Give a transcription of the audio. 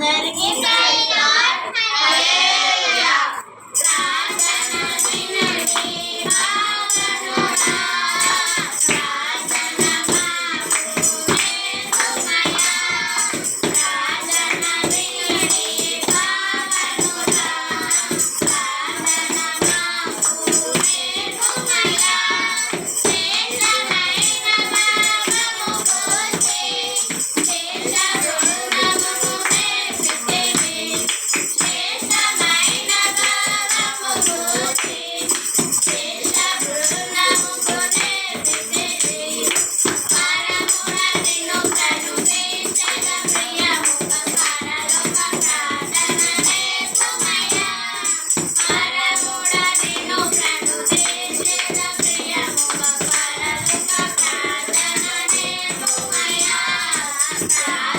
Hallelujah. Yeah.